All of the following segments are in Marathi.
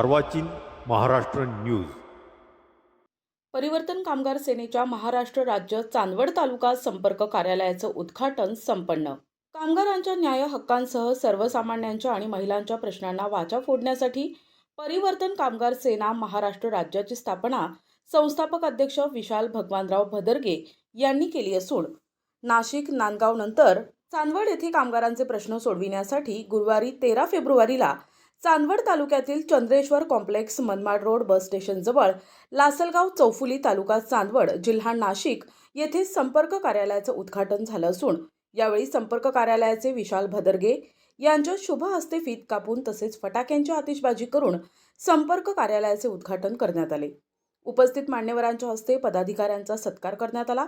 अर्वाचीन महाराष्ट्र न्यूज. परिवर्तन कामगार सेनेच्या महाराष्ट्र राज्य चांदवड तालुका संपर्क कार्यालयाचं उद्घाटन संपन्न. कामगारांच्या न्याय हक्कांसह सर्वसामान्यांच्या आणि महिलांच्या प्रश्नांना वाचा फोडण्यासाठी परिवर्तन कामगार सेना महाराष्ट्र राज्याची स्थापना संस्थापक अध्यक्ष विशाल भगवानराव भदरगे यांनी केली असून नाशिक नांदगाव नंतर चांदवड येथे कामगारांचे प्रश्न सोडविण्यासाठी गुरुवारी तेरा फेब्रुवारीला चांदवड तालुक्यातील Chandreshwar complex Manmad road bus स्टेशनजवळ Lasalgaon चौफुली तालुका चांदवड जिल्हा नाशिक येथे संपर्क कार्यालयाचं उद्घाटन झालं असून यावेळी संपर्क कार्यालयाचे विशाल भदरगे यांच्या शुभ हस्ते फीत कापून तसेच फटाक्यांची आतिषबाजी करून संपर्क कार्यालयाचे उद्घाटन करण्यात आले. उपस्थित मान्यवरांच्या हस्ते पदाधिकाऱ्यांचा सत्कार करण्यात आला.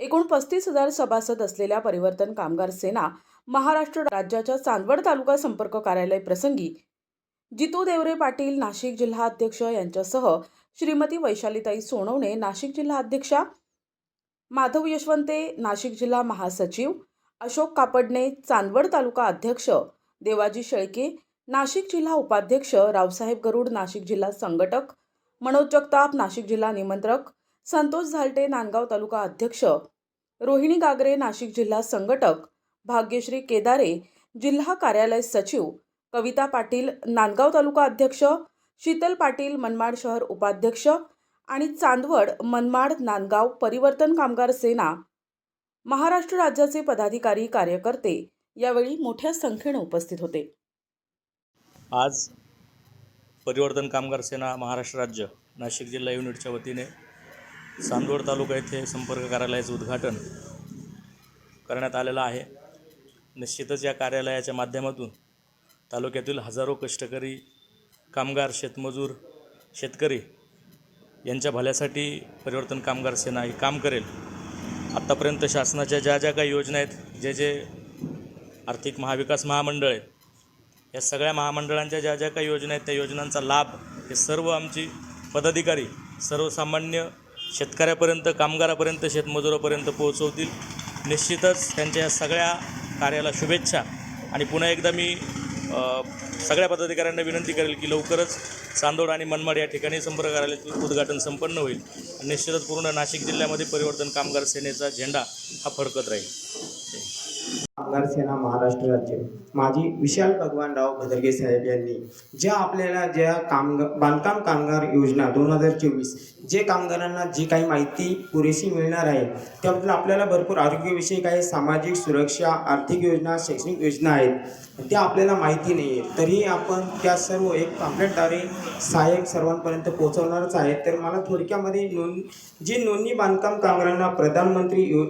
एकूण पस्तीस हजार सभासद असलेल्या परिवर्तन कामगार सेना महाराष्ट्र राज्याच्या चांदवड तालुका संपर्क कार्यालय प्रसंगी जितू देवरे पाटील नाशिक जिल्हा अध्यक्ष यांच्यासह श्रीमती वैशालीताई सोनवणे नाशिक जिल्हा अध्यक्षा माधव यशवंते नाशिक जिल्हा महासचिव अशोक कापडणे चांदवड तालुका अध्यक्ष देवाजी शेळके नाशिक जिल्हा उपाध्यक्ष रावसाहेब गरुड नाशिक जिल्हा संघटक मनोज जगताप नाशिक जिल्हा निमंत्रक संतोष झालटे नांदगाव तालुका अध्यक्ष रोहिणी गागरे नाशिक जिल्हा संघटक भाग्यश्री केदारे जिल्हा कार्यालय सचिव कविता पाटील नांदगाव तालुका अध्यक्ष शीतल पाटील मनमाड शहर उपाध्यक्ष आणि चांदवड मनमाड नांदगाव परिवर्तन कामगार सेना. महाराष्ट्र राज्याचे पदाधिकारी कार्यकर्ते यावेळी मोठ्या संख्येने उपस्थित होते. आज परिवर्तन कामगार सेना महाराष्ट्र राज्य नाशिक जिल्हा युनिटच्या वतीने चांदवड तालुका येथे संपर्क कार्यालयाचं उद्घाटन करण्यात आलेलं आहे. निश्चितच या कार्यालयाच्या माध्यमातून तालुक्यातील हजारो कष्टकरी कामगार शेतमजूर शेतकरी यांच्या भल्यासाठी परिवर्तन कामगार सेना ही काम करेल. आत्तापर्यंत शासनाच्या ज्या ज्या काही योजना आहेत जे जे आर्थिक महाविकास महामंडळ आहेत या सगळ्या महामंडळांच्या ज्या ज्या काही योजना आहेत त्या योजनांचा लाभ हे सर्व आमची पदाधिकारी सर्वसामान्य शेतकऱ्यापर्यंत कामगारापर्यंत शेतमजुरापर्यंत पोहोचवतील. निश्चितच त्यांच्या या सगळ्या कार्याला शुभेच्छा. आणि पुन्हा एकदा मी सगळ्या पदाधिकाऱ्यांना विनंती करेल की लवकरच चांदोड आणि मनमाड या ठिकाणी संपर्क कार्यालयाचं उद्घाटन संपन्न होईल. आणि निश्चितच पूर्ण नाशिक जिल्ह्यामध्ये परिवर्तन कामगार सेनेचा झेंडा हा फडकत राहील. कामगार सेना महाराष्ट्र राज्य. माजी विशाल भगवानराव भदरगे साहेब यांनी ज्या आपल्याला ज्या कामगार बांधकाम कामगार योजना दोन हजार चोवीस जे कामगारांना जी काही माहिती पुरेशी मिळणार आहे त्याबद्दल आपल्याला भरपूर आरोग्यविषयी काही सामाजिक सुरक्षा आर्थिक योजना शैक्षणिक योजना आहेत त्या आपल्याला माहिती नाही आहे तरीही आपण त्या सर्व एक पॅम्पलेटद्वारे सहाय्यक सर्वांपर्यंत पोहोचवणारच आहे तर मला थोडक्यामध्ये नोंद जी नोंदणी बांधकाम कामगारांना प्रधानमंत्री यो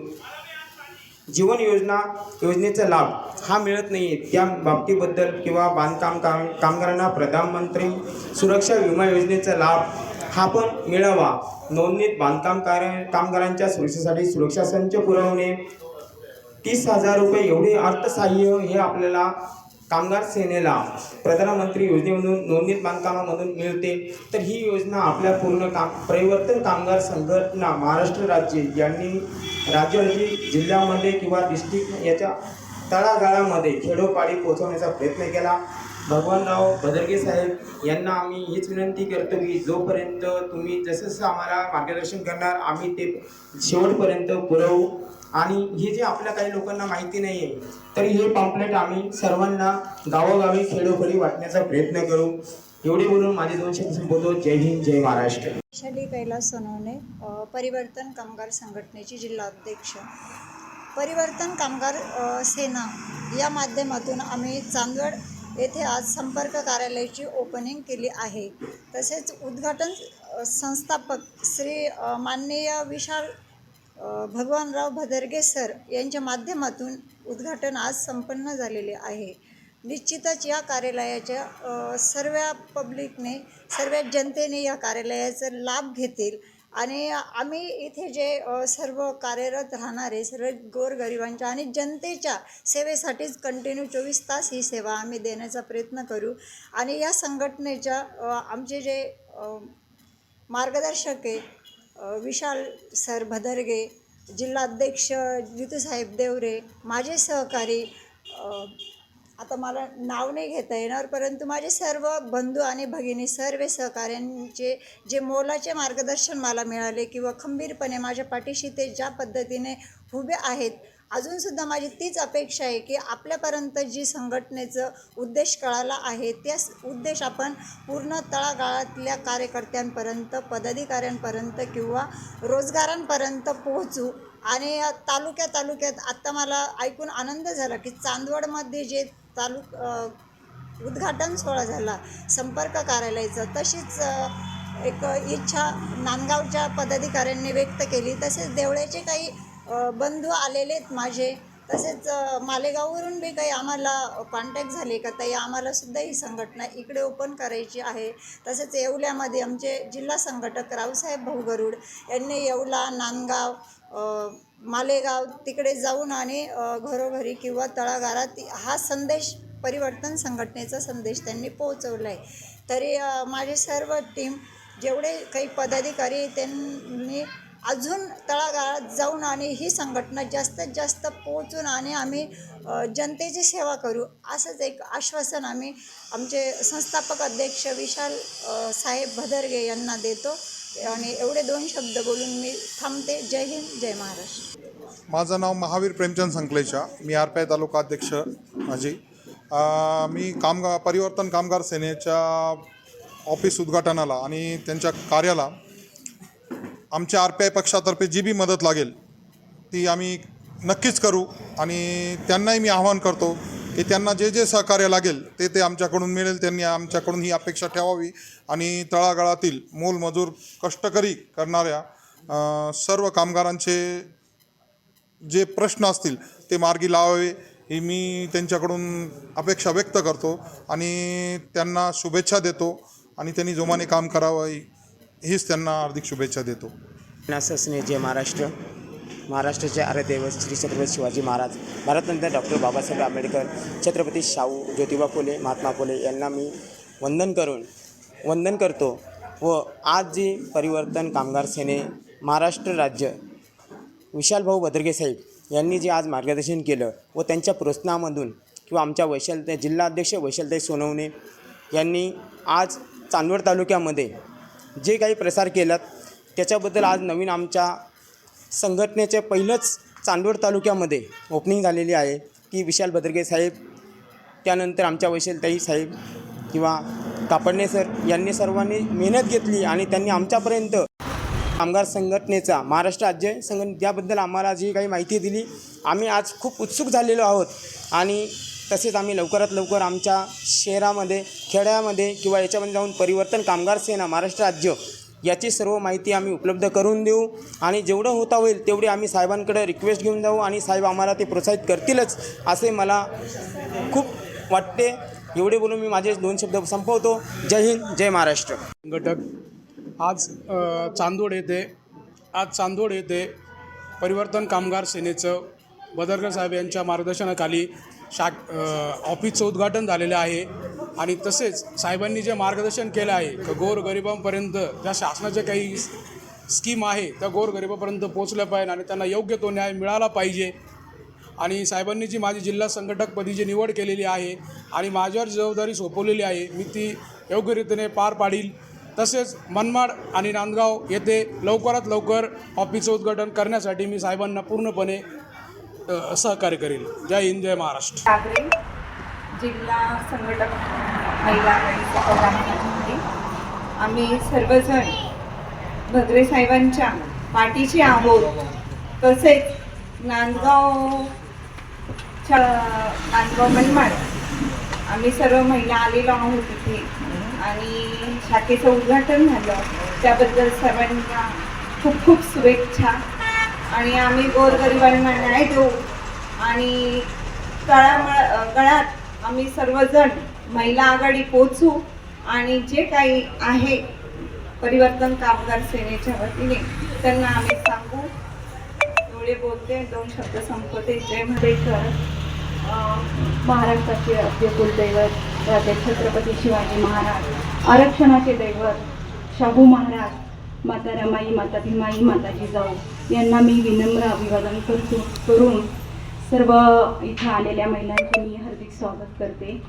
जीवन योजना योजनेचा लाभ हा मिळत नाही आहे त्या बाबतीबद्दल किंवा बांधकाम काम कामगारांना प्रधानमंत्री सुरक्षा विमा योजनेचा लाभ हा पण मिळावा. नोंदणीत बांधकाम कार्य कामगारांच्या सुरक्षेसाठी सुरक्षा संच पुरवणे तीस हजार रुपये एवढे अर्थसहाय्य हे आपल्याला कामगार सेनेला प्रधानमंत्री योजनेमधून नोंदणीत बांधकामामधून मिळते. तर ही योजना आपल्या पूर्ण काम परिवर्तन कामगार संघटना महाराष्ट्र राज्य यांनी राज्याची जिल्ह्यामध्ये किंवा डिस्ट्रिक्ट याच्या तळागाळामध्ये खेडोपाडी पोहोचवण्याचा प्रयत्न केला. भगवानराव भदरगे साहेब यांना आम्ही हीच विनंती करतो की जोपर्यंत तुम्ही जसं जसं आम्हाला मार्गदर्शन करणार आम्ही ते शेवटपर्यंत पुरवू. आणि हे जे आपल्या काही लोकांना माहिती नाही आहे तर हे पॉम्पलेट आम्ही सर्वांना गावोगावी खेडोखडी वाटण्याचा प्रयत्न करू. एवढे बोलून माझे दोन शब्द संपवतो जय हिंद जय महाराष्ट्र. वैशाली कैलास सोनवणे परिवर्तन कामगार संघटनेची जिल्हाध्यक्ष परिवर्तन कामगार सेना या माध्यमातून आम्ही चांदवड येथे आज संपर्क कार्यालयाची ओपनिंग केली आहे. तसेच उद्घाटन संस्थापक श्री माननीय विशाल भगवानराव भदरगे सर यांच्या माध्यमातून उद्घाटन आज संपन्न झालेले आहे. निश्चितच या कार्यालयाच्या सर्व पब्लिकने सर्व जनतेने या कार्यालयाचा लाभ घेतील. आणि आम्ही इथे जे सर्व कार्यरत राहणारे सर्व गोरगरिबांच्या आणि जनतेच्या सेवेसाठीच कंटिन्यू चोवीस तास ही सेवा आम्ही देण्याचा प्रयत्न करू. आणि या संघटनेच्या आमचे जे मार्गदर्शक आहे विशाल सर भदरगे जिल्हाध्यक्ष जितूसाहेब देवरे माझे सहकारी आता मला नाव नाही घेता येणार परंतु माझे सर्व बंधू आणि भगिनी सर्व सहकाऱ्यांचे जे मोलाचे मार्गदर्शन मला मिळाले किंवा खंबीरपणे माझ्या पाठीशी ते ज्या पद्धतीने उभे आहेत अजूनसुद्धा माझी तीच अपेक्षा आहे की आपल्यापर्यंत जी संघटनेचं उद्देश कळाला आहे त्याच उद्देश आपण पूर्ण तळागाळातल्या कार्यकर्त्यांपर्यंत पदाधिकाऱ्यांपर्यंत किंवा रोजगारांपर्यंत पोहोचू. आणि तालुक्या तालुक्यात आत्ता मला ऐकून आनंद झाला की चांदवडमध्ये जे तालुक उद्घाटन सोहळा झाला संपर्क कार्यालयाचा तशीच एक इच्छा नांदगावच्या पदाधिकाऱ्यांनी व्यक्त केली. तसेच देवळ्याचे काही बंधू आलेले आहेत माझे. तसेच मालेगाववरून बी काही आम्हाला कॉन्टॅक्ट झाले का ताई आम्हाला सुद्धा ही संघटना इकडे ओपन करायची आहे. तसेच येवल्यामध्ये आमचे जिल्हा संघटक रावसाहेब भाऊ गरुड यांनी येवला नांदगाव मालेगाव तिकडे जाऊन आणि घरोघरी किंवा तळागारात हा संदेश परिवर्तन संघटनेचा संदेश त्यांनी पोहोचवला आहे तरी माझी माझे सर्व टीम जेवढे काही पदाधिकारी त्यांनी अजून तळागाळात जाऊन आणि ही संघटना जास्तीत जास्त पोहोचून आणि आम्ही जनतेची सेवा करू असंच एक आश्वासन आम्ही आमचे संस्थापक अध्यक्ष विशाल साहेब भदरगे यांना देतो. आणि एवढे दोन शब्द बोलून मी थांबते. जय हिंद जय महाराष्ट्र. माझं नाव महावीर प्रेमचंद संकलेशा मी आर पी तालुका अध्यक्ष माझी मी कामगार परिवर्तन कामगार सेनेच्या ऑफिस उद्घाटनाला आणि त्यांच्या कार्याला आमच्या आर पी आय पक्षातर्फे जी बी मदत लागेल ती आम्ही नक्कीच करू आणि त्यांनाही मी आवाहन करतो की त्यांना जे जे सहकार्य लागेल ते ते आमच्याकडून मिळेल त्यांनी आमच्याकडून ही अपेक्षा ठेवावी आणि तळागाळातील मोलमजूर कष्टकरी करणाऱ्या सर्व कामगारांचे जे प्रश्न असतील ते मार्गी लावावे ही मी त्यांच्याकडून अपेक्षा व्यक्त करतो आणि त्यांना शुभेच्छा देतो आणि त्यांनी जोमाने काम करावं हीच त्यांना हार्दिक शुभेच्छा देतो. असणे जय महाराष्ट्र. महाराष्ट्राचे आराध्यदैवत श्री छत्रपती शिवाजी महाराज. भारतनंतर डॉक्टर बाबासाहेब आंबेडकर छत्रपती शाहू ज्योतिबा फुले महात्मा फुले यांना मी वंदन करून वंदन करतो व आज जी परिवर्तन कामगार सेने महाराष्ट्र राज्य विशालभाऊ बदरगे साहेब यांनी जे आज मार्गदर्शन केलं व त्यांच्या प्रोत्साहनामधून किंवा आमच्या वैशालते जिल्हाध्यक्ष वैशालताई सोनवणे यांनी आज चांदवड तालुक्यामध्ये जे काही प्रसार केलात त्याच्याबद्दल आज नवीन आमच्या संघटनेचे पहिलंच चांदवड तालुक्यामध्ये ओपनिंग झालेली आहे की विशाल बदरगे साहेब त्यानंतर आमच्या वैशलताई साहेब किंवा कापडणे सर यांनी सर्वांनी मेहनत घेतली आणि त्यांनी आमच्यापर्यंत कामगार संघटनेचा महाराष्ट्र राज्य संघटने याबद्दल आम्हाला जी काही माहिती दिली आम्ही आज खूप उत्सुक झालेलो आहोत. आणि तसेच आम्ही लवकरात लवकर आमच्या शहरामध्ये खेड्यामध्ये किंवा याच्यामध्ये जाऊन परिवर्तन कामगार सेना महाराष्ट्र राज्य याची सर्व माहिती आम्ही उपलब्ध करून देऊ. आणि जेवढं होता होईल तेवढी आम्ही साहेबांकडे रिक्वेस्ट घेऊन जाऊ आणि साहेब आम्हाला ते प्रोत्साहित करतीलच असे मला खूप वाटते. एवढे बोलून मी माझे दोन शब्द संपवतो. जय हिंद जय महाराष्ट्र. घटक आज चांदोड येथे आज चांदोड येथे परिवर्तन कामगार सेनेचं बदरकर साहेब यांच्या मार्गदर्शनाखाली शा ऑफिसचं उद्घाटन झालेलं आहे. आणि तसेच साहेबांनी जे मार्गदर्शन केलं आहे का गोरगरिबांपर्यंत ज्या शासनाच्या काही स्कीम आहे त्या गोरगरिबापर्यंत पोचल्या पाहिजे आणि त्यांना योग्य तो न्याय मिळाला पाहिजे. आणि साहेबांनी जी माझी जिल्हा संघटकपदी जी निवड केलेली आहे आणि माझ्यावर जबाबदारी सोपवलेली आहे मी ती योग्यरीतीने पार पाडील. तसेच मनमाड आणि नांदगाव येथे लवकरात लवकर ऑफिसचं उद्घाटन करण्यासाठी मी साहेबांना पूर्णपणे सहकार्य करेल जय हिंद जय महाराष्ट्र. जिल्हा संघटक महिला आम्ही सर्वजण भद्रे साहेबांच्या पाठीशी आहोत. तसेच नांदगावच्या नांदगाव मनमाड आम्ही सर्व महिला आलेलो आहोत तिथे आणि शाखेचं उद्घाटन झालं. त्याबद्दल सर्वांना खूप खूप शुभेच्छा. आणि आम्ही गोरगरिबांना न्याय देऊ. आणि तळामळ गळात आम्ही सर्वजण महिला आघाडी पोचू आणि जे काही आहे परिवर्तन कामगार सेनेच्या वतीने त्यांना आम्ही सांगू. डोळे बोलते दोन शब्द संपवते. जय महादेश्वर महाराष्ट्राचे आद्य कुलदैवत राजे छत्रपती शिवाजी महाराज आरक्षणाचे दैवत शाहू महाराज माता रमाई माता भीमाई माता जिजाऊ यांना मी विनम्र अभिवादन करतो. करून सर्व इथं आलेल्या महिलांचे मी हार्दिक स्वागत करते.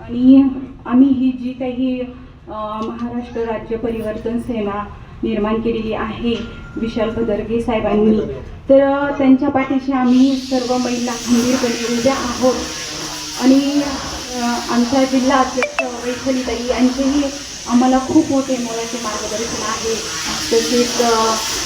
आणि आम्ही ही जी काही महाराष्ट्र राज्य परिवर्तन सेना निर्माण केलेली आहे विशाल पदरगे साहेबांनी तर त्यांच्या पाठीशी आम्ही सर्व महिला खंबीरपणे उद्या आहोत. आणि आमचा आमच्या जिल्हा अध्यक्ष वैफलीताई यांचेही आम्हाला खूप मोठे मुलांचे मार्गदर्शन आहे. तसेच अ,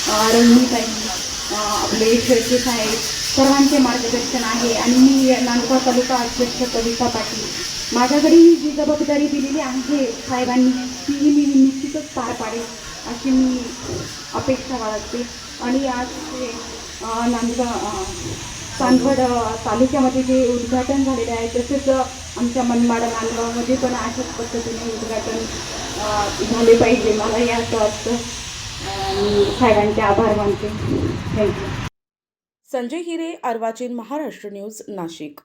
अ, रजनीताई आपले शेळके साहेब सर्वांचे मार्गदर्शन आहे. आणि मी नांदगाव तालुका अध्यक्ष कविता पाटील. माझ्याकडे ही जी जबाबदारी दिलेली आहे साहेबांनी तीही मी निश्चितच पार पाडेल अशी मी अपेक्षा बाळगते. आणि आज ते नांदगाव चांदवड तालुक्यामध्ये जे उद्घाटन झालेले आहे तसेच आमच्या मनमाड नांदगावमध्ये पण अशाच पद्धतीने उद्घाटन झाले पाहिजे. मला हे असं वाटतं. साहेबांचे आभार मानते. Thank you Sanjay Hire अर्वाचीन Maharashtra news Nashik.